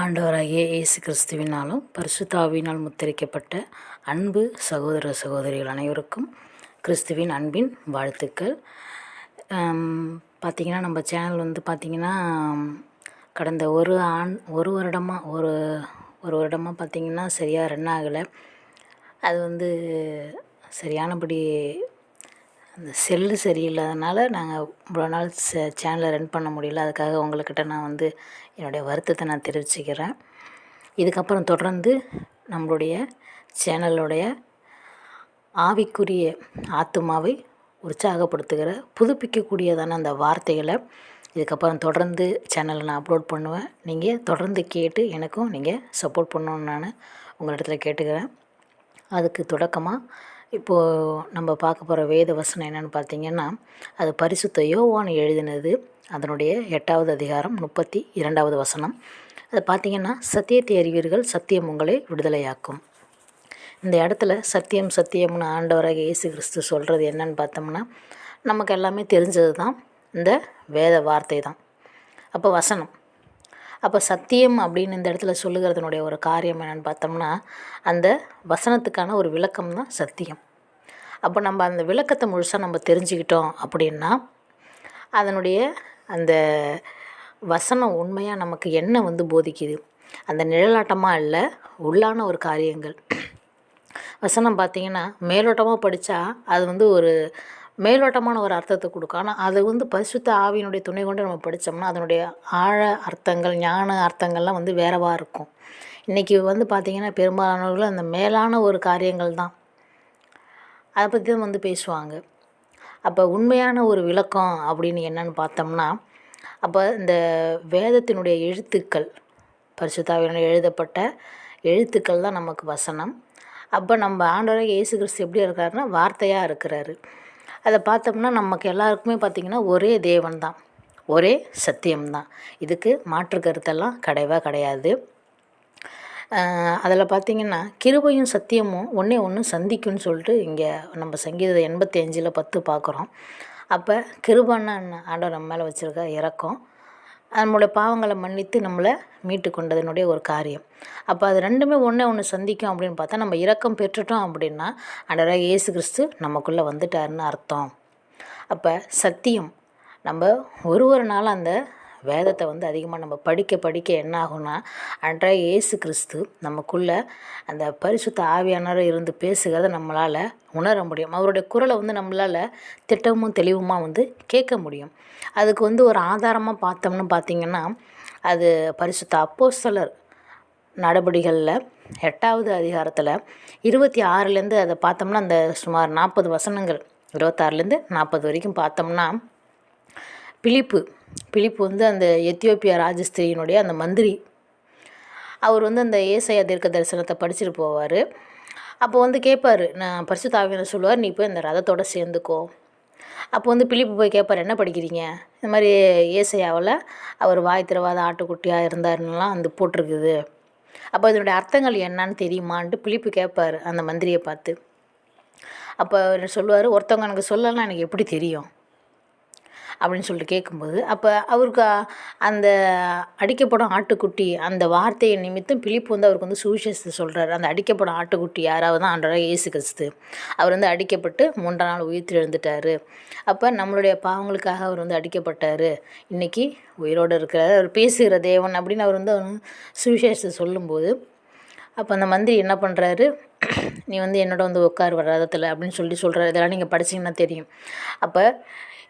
ஆண்டவராகிய இயேசு கிறிஸ்துவினாலும் பரிசுத்தாவினால் முத்திரிக்கப்பட்ட அன்பு சகோதர சகோதரிகள் அனைவருக்கும் கிறிஸ்துவின் அன்பின் வாழ்த்துக்கள். பார்த்திங்கன்னா நம்ம சேனல் வந்து பார்த்திங்கன்னா கடந்த ஒரு ஆண் ஒரு வருடமாக ஒரு ஒரு வருடமாக பார்த்திங்கன்னா சரியாக ரன் ஆகலை. அது வந்து சரியானபடி அந்த செல்லு சரியில்லாதனால நாங்கள் இவ்வளோ நாள் சே சேனலை ரன் பண்ண முடியல. அதுக்காக உங்கள்கிட்ட நான் வந்து என்னுடைய வருத்தத்தை நான் தெரிவிச்சுக்கிறேன். இதுக்கப்புறம் தொடர்ந்து நம்மளுடைய சேனலுடைய ஆவிக்குரிய ஆத்துமாவை உற்சாகப்படுத்துகிற புதுப்பிக்கக்கூடியதான அந்த வார்த்தைகளை இதுக்கப்புறம் தொடர்ந்து சேனலில் நான் அப்லோட் பண்ணுவேன். நீங்கள் தொடர்ந்து கேட்டு எனக்கும் நீங்கள் சப்போர்ட் பண்ணணுன்னு நான் உங்களிடத்துல கேட்டுக்கிறேன். அதுக்கு தொடக்கமாக இப்போது நம்ம பார்க்க போகிற வேத வசனம் என்னென்னு பார்த்தீங்கன்னா அது பரிசுத்த யோவான் எழுதினது அதனுடைய எட்டாவது அதிகாரம் முப்பத்தி இரண்டாவது வசனம். அது பார்த்திங்கன்னா சத்தியத்தை அறிவீர்கள் சத்தியம் உங்களை விடுதலையாக்கும். இந்த இடத்துல சத்தியம் சத்தியம்னு ஆண்டவராக இயேசு கிறிஸ்து சொல்கிறது என்னன்னு பார்த்தோம்னா நமக்கு எல்லாமே தெரிஞ்சது தான் இந்த வேத வார்த்தை தான் அப்போ வசனம் அப்போ சத்தியம் அப்படின்னு இந்த இடத்துல சொல்லுகிறதுனுடைய ஒரு காரியம் என்னென்னு பார்த்தோம்னா அந்த வசனத்துக்கான ஒரு விளக்கம் தான் சத்தியம். அப்போ நம்ம அந்த விளக்கத்தை முழுசாக நம்ம தெரிஞ்சுக்கிட்டோம் அப்படின்னா அதனுடைய அந்த வசனம் உண்மையாக நமக்கு என்ன வந்து போதிக்குது? அந்த நிழலாட்டமாக இல்லை உள்ளான ஒரு காரியங்கள். வசனம் பார்த்திங்கன்னா மேலோட்டமாக படித்தா அது வந்து ஒரு மேலோட்டமான ஒரு அர்த்தத்தை கொடுக்கும். ஆனால் அது வந்து பரிசுத்த ஆவியினுடைய துணை கொண்டு நம்ம படித்தோம்னா அதனுடைய ஆழ அர்த்தங்கள் ஞான அர்த்தங்கள்லாம் வந்து வேறவாக இருக்கும். இன்றைக்கி வந்து பார்த்திங்கன்னா பெரும்பாலானவர்கள் அந்த மேலான ஒரு காரியங்கள் தான். அதை பற்றி தான் வந்து பேசுவாங்க. அப்போ உண்மையான ஒரு விளக்கம் அப்படின்னு என்னன்னு பார்த்தோம்னா அப்போ இந்த வேதத்தினுடைய எழுத்துக்கள் பரிசுத்தாவினுடைய எழுதப்பட்ட எழுத்துக்கள் தான் நமக்கு வசனம். அப்போ நம்ம ஆண்டவராக இயேசு கிறிஸ்து எப்படி இருக்காருன்னா வார்த்தையாக இருக்கிறாரு. அதை பார்த்தோம்னா நமக்கு எல்லாருக்குமே பார்த்திங்கன்னா ஒரே தேவன் தான். ஒரே சத்தியம்தான் இதுக்கு மாற்று கருத்தெல்லாம் கிடையவே கிடையாது. அதில் பார்த்திங்கன்னா கிருபையும் சத்தியமும் ஒன்றே ஒன்று சந்திக்கும்னு சொல்லிட்டு இங்கே நம்ம சங்கீத எண்பத்தி அஞ்சில் பத்து பார்க்குறோம். அப்போ கிருபன்னா ஆண்டவர் நம்ம மேலே வச்சுருக்க இறக்கம் நம்மளுடைய பாவங்களை மன்னித்து நம்மளை மீட்டு கொண்டதனுடைய ஒரு காரியம். அப்போ அது ரெண்டுமே ஒன்றே ஒன்று சந்திக்கும் அப்படின்னு பார்த்தா நம்ம இரக்கம் பெற்றுட்டோம் அப்படின்னா அடராக இயேசு கிறிஸ்து நமக்குள்ளே வந்துட்டாருன்னு அர்த்தம். அப்போ சத்தியம் நம்ம ஒரு ஒரு நாள் அந்த வேதத்தை வந்து அதிகமாக நம்ம படிக்க படிக்க என்ன ஆகும்னா அன்றைய இயேசு கிறிஸ்து நமக்குள்ளே அந்த பரிசுத்த ஆவியானவர் இருந்து பேசுகிறத நம்மளால் உணர முடியும். அவருடைய குரலை வந்து நம்மளால் திட்டமும் தெளிவுமாக வந்து கேட்க முடியும். அதுக்கு வந்து ஒரு ஆதாரமாக பார்த்தோம்னு பார்த்திங்கன்னா அது பரிசுத்த அப்போ சிலர் நடபடிகளில் எட்டாவது அதிகாரத்தில் இருபத்தி ஆறுலேருந்து அதை பார்த்தோம்னா அந்த சுமார் நாற்பது வசனங்கள் இருபத்தாறுலேருந்து நாற்பது வரைக்கும் பார்த்தோம்னா பிலிப்பு. பிலிப்பு வந்து அந்த எத்தியோப்பியா ராஜஸ்திரியினுடைய அந்த மந்திரி. அவர் வந்து அந்த ஏசையா தீர்க்க தரிசனத்தை படிச்சுட்டு போவார். அப்போ வந்து கேட்பார் நான் பரிசு தாவியனை சொல்லுவார் நீ போய் அந்த ரதத்தோடு சேர்ந்துக்கோ. அப்போ வந்து பிலிப்பு போய் கேட்பார் என்ன படிக்கிறீங்க? இந்த மாதிரி ஏசையாவில் அவர் வாய் திறவாத ஆட்டுக்குட்டியாக இருந்தாருன்னெலாம் வந்து போட்டிருக்குது. அப்போ இதனுடைய அர்த்தங்கள் என்னன்னு தெரியுமான்ட்டு பிலிப்பு கேட்பார் அந்த மந்திரியை பார்த்து. அப்போ சொல்லுவார் ஒருத்தவங்க எனக்கு சொல்லலாம் எனக்கு எப்படி தெரியும்? அப்படின்னு சொல்லிட்டு கேட்கும்போது அப்போ அவருக்கு அந்த அடிக்கப்படும் ஆட்டுக்குட்டி அந்த வார்த்தையை நிமித்தம் பிலிப்பு வந்து அவருக்கு வந்து சுவிசேஷத்தை சொல்கிறாரு அந்த அடிக்கப்படும் ஆட்டுக்குட்டி யாராவது தான் ஆண்டவராக இயேசு கிறிஸ்து. அவர் வந்து அடிக்கப்பட்டு மூன்றாம் நாள் உயிர் எழுந்துட்டார். அப்போ நம்மளுடைய பாவங்களுக்காக அவர் வந்து அடிக்கப்பட்டார். இன்றைக்கி உயிரோடு இருக்கிறார். அவர் பேசுகிற தேவன் அப்படின்னு அவர் வந்து அவர் சுவிசேஷத்தை சொல்லும்போது அப்போ அந்த மந்திரி என்ன பண்ணுறாரு நீ வந்து என்னோட வந்து உட்கார் வராதத்தில் அப்படின்னு சொல்லி சொல்கிறாரு இதெல்லாம் நீங்கள் படிச்சிங்கன்னா தெரியும். அப்போ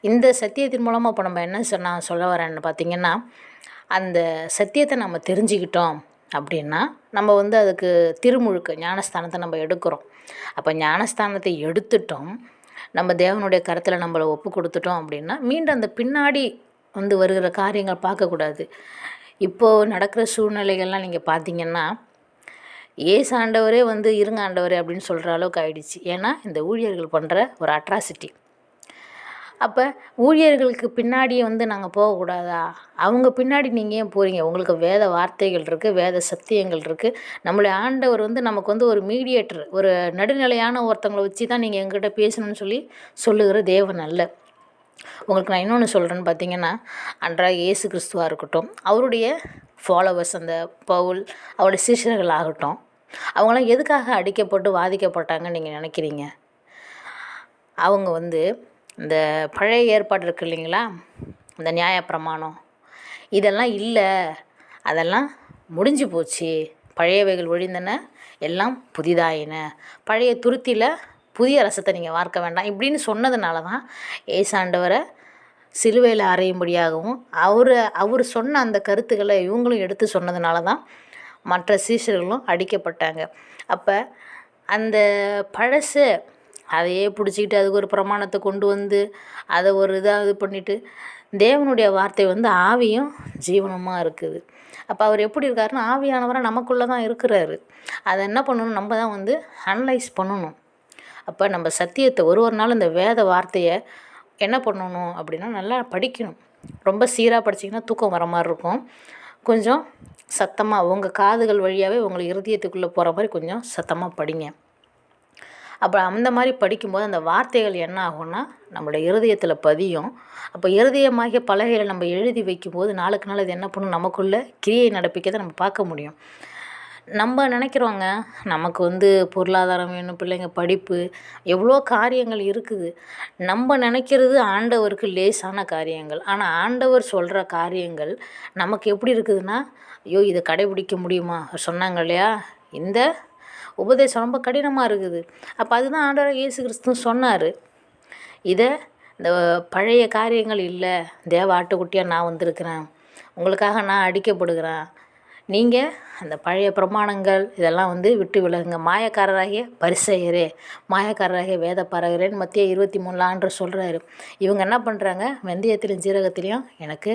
இந்த சத்தியத்தின் மூலமாக இப்போ நம்ம என்ன சொன்ன நான் சொல்ல வரேன்னு பார்த்திங்கன்னா அந்த சத்தியத்தை நம்ம தெரிஞ்சுக்கிட்டோம் அப்படின்னா நம்ம வந்து அதுக்கு திருமுழுக்கு ஞானஸ்தானத்தை நம்ம எடுக்கிறோம். அப்போ ஞானஸ்தானத்தை எடுத்துட்டோம் நம்ம தேவனுடைய கருத்தில் நம்மளை ஒப்பு கொடுத்துட்டோம் அப்படின்னா மீண்டும் அந்த பின்னாடி வந்து வருகிற காரியங்கள் பார்க்கக்கூடாது. இப்போது நடக்கிற சூழ்நிலைகள்லாம் நீங்கள் பார்த்தீங்கன்னா ஏசு ஆண்டவரே வந்து இருங்க ஆண்டவரே அப்படின்னு சொல்கிற அளவுக்கு ஆயிடுச்சு. ஏன்னா இந்த ஊழியர்கள் பண்ணுற ஒரு அட்ராசிட்டி அப்போ ஊழியர்களுக்கு பின்னாடியே வந்து நாங்கள் போகக்கூடாதா? அவங்க பின்னாடி நீங்கள் ஏன் போகிறீங்க உங்களுக்கு வேத வார்த்தைகள் இருக்குது வேத சத்தியங்கள் இருக்குது நம்மளுடைய ஆண்டவர் வந்து நமக்கு வந்து ஒரு மீடியேட்டர் ஒரு நடுநிலையான ஒருத்தவங்களை வச்சு தான் நீங்கள் எங்கிட்ட பேசணும்னு சொல்லி சொல்லுகிற தேவன் அல்ல. உங்களுக்கு நான் இன்னொன்று சொல்கிறேன்னு பார்த்தீங்கன்னா அன்றாக இயேசு கிறிஸ்துவாக இருக்கட்டும் அவருடைய ஃபாலோவர்ஸ் அந்த பவுல் அவருடைய சீஷர்கள் ஆகட்டும் அவங்களாம் எதுக்காக அடிக்கப்பட்டு வாதிக்கப்பட்டாங்கன்னு நீங்கள் நினைக்கிறீங்க? அவங்க வந்து இந்த பழைய ஏற்பாடு இருக்கு இல்லைங்களா? இந்த நியாயப்பிரமாணம் இதெல்லாம் இல்லை. அதெல்லாம் முடிஞ்சு போச்சு. பழையவைகள் ஒழிந்தன. எல்லாம் புதிதாயின. பழைய துருத்தியில் புதிய ரசத்தை நீங்கள் வார்க்க வேண்டாம். இப்படின்னு சொன்னதுனால தான் ஏசாண்டவரை சிலுவையில் அறையும்படியாகவும் அவர் அவர் சொன்ன அந்த கருத்துக்களை இவங்களும் எடுத்து சொன்னதுனால தான் மற்ற சீஷர்களும் அடிக்கப்பட்டாங்க. அப்போ அந்த பழசு அதையே பிடிச்சிக்கிட்டு அதுக்கு ஒரு பிரமாணத்தை கொண்டு வந்து அதை ஒரு இதாக இது பண்ணிவிட்டு தேவனுடைய வார்த்தை வந்து ஆவியும் ஜீவனமாக இருக்குது. அப்போ அவர் எப்படி இருக்காருன்னா ஆவியானவராக நமக்குள்ளே தான் இருக்கிறாரு. அதை என்ன பண்ணணும்? நம்ம தான் வந்து அனலைஸ் பண்ணணும். அப்போ நம்ம சத்தியத்தை ஒரு ஒரு நாள் இந்த வேத வார்த்தையை என்ன பண்ணணும் அப்படின்னா நல்லா படிக்கணும். ரொம்ப சீராக படிச்சிங்கன்னா தூக்கம் வர மாதிரி இருக்கும். கொஞ்சம் சத்தமாக உங்கள் காதுகள் வழியாகவே உங்கள் இருதயத்துக்குள்ளே போகிற மாதிரி கொஞ்சம் சத்தமாக படிங்க. அப்போ அந்த மாதிரி படிக்கும்போது அந்த வார்த்தைகள் என்ன ஆகும்னா நம்மளோட இருதயத்தில் பதியும். அப்போ இருதயமாகிய பலகையில் நம்ம எழுதி வைக்கும்போது நாளுக்கு நாள் அது என்ன பண்ணும்? நமக்குள்ளே கிரியை நடப்பிக்கதை நம்ம பார்க்க முடியும். நம்ம நினைக்கிறோங்க நமக்கு வந்து பொருளாதாரம் வேணும் பிள்ளைங்க படிப்பு எவ்வளோ காரியங்கள் இருக்குது. நம்ம நினைக்கிறது ஆண்டவருக்கு லேசான காரியங்கள். ஆனால் ஆண்டவர் சொல்கிற காரியங்கள் நமக்கு எப்படி இருக்குதுன்னா ஐயோ இதை கடைபிடிக்க முடியுமா? சொன்னாங்க இல்லையா? இந்த உபதேசம் ரொம்ப கடினமாக இருக்குது. அப்போ அதுதான் ஆண்டவர் இயேசு கிறிஸ்து சொன்னார். இதை இந்த பழைய காரியங்கள் இல்லை. தேவ ஆட்டுக்குட்டியாக நான் வந்திருக்கிறேன். உங்களுக்காக நான் அடிக்கப்படுகிறேன். நீங்கள் அந்த பழைய பிரமாணங்கள் இதெல்லாம் வந்து விட்டு விலகுங்க. மாயக்காரராகிய பரிசெயரே மாயக்காரராகிய வேத பரகரேன்னு மத்திய இருபத்தி மூணு ஆண்டு சொல்கிறாரு இவங்க என்ன பண்ணுறாங்க வெந்தயத்திலையும் ஜீரகத்திலையும் எனக்கு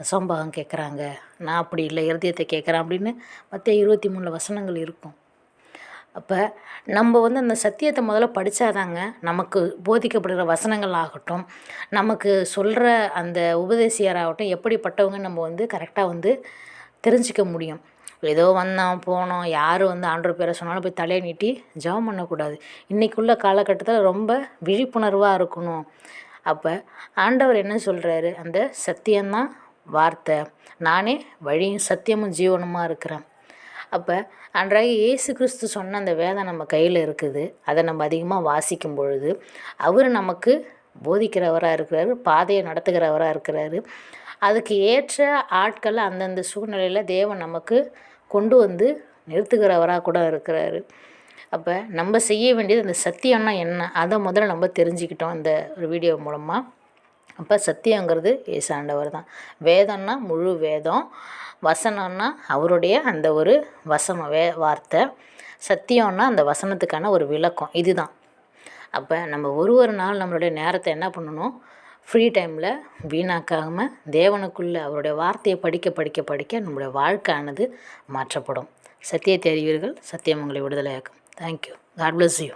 தசம்பாகம் கேட்குறாங்க நான் அப்படி இல்லை இருதயத்தை கேட்குறேன் அப்படின்னு மத்திய இருபத்தி மூணில் வசனங்கள் இருக்கும். அப்போ நம்ம வந்து அந்த சத்தியத்தை முதல்ல படித்தாதாங்க நமக்கு போதிக்கப்படுகிற வசனங்கள் ஆகட்டும். நமக்கு சொல்கிற அந்த உபதேசியராகட்டும் எப்படிப்பட்டவங்க நம்ம வந்து கரெக்டாக வந்து தெரிஞ்சிக்க முடியும். ஏதோ வந்தோம் போனோம் யார் வந்து ஆண்டவர் பேரை சொன்னாலும் போய் தலையை நீட்டி ஜெபம் பண்ணக்கூடாது. இன்றைக்குள்ள காலகட்டத்தில் ரொம்ப விழிப்புணர்வாக இருக்கணும். அப்போ ஆண்டவர் என்ன சொல்கிறாரு அந்த சத்தியம்தான் வார்த்தை. நானே வழியும் சத்தியமும் ஜீவனமாக இருக்கிறேன். அப்போ அன்றாக இயேசு கிறிஸ்து சொன்ன அந்த வேதம் நம்ம கையில் இருக்குது. அதை நம்ம அதிகமாக வாசிக்கும் பொழுது அவர் நமக்கு போதிக்கிறவராக இருக்கிறாரு பாதையை நடத்துகிறவராக இருக்கிறாரு. அதுக்கு ஏற்ற ஆட்களை அந்தந்த சூழ்நிலையில் தேவன் நமக்கு கொண்டு வந்து நிறுத்துகிறவராக கூட இருக்கிறாரு. அப்போ நம்ம செய்ய வேண்டியது அந்த சத்தியம்னா என்ன? அதை முதல்ல நம்ம தெரிஞ்சுக்கிட்டோம் இந்த ஒரு வீடியோ மூலமாக அப்போ சத்தியங்கிறது ஏசாண்டவர் தான். வேதம்னா முழு வேதம் வசனம்னா அவருடைய அந்த ஒரு வசனம் வே வார்த்தை சத்தியம்னா அந்த வசனத்துக்கான ஒரு விளக்கம் இதுதான். அப்போ நம்ம ஒரு ஒரு நாள் நம்மளுடைய நேரத்தை என்ன பண்ணணும்? ஃப்ரீ டைமில் வீணாக்காமல் தேவனுக்குள்ளே அவருடைய வார்த்தையை படிக்க படிக்க படிக்க நம்மளுடைய வாழ்க்கையானது மாற்றப்படும். சத்தியத்தை அறிவீர்கள் சத்தியம் உங்களை விடுதலையாக்கும். Thank you God bless you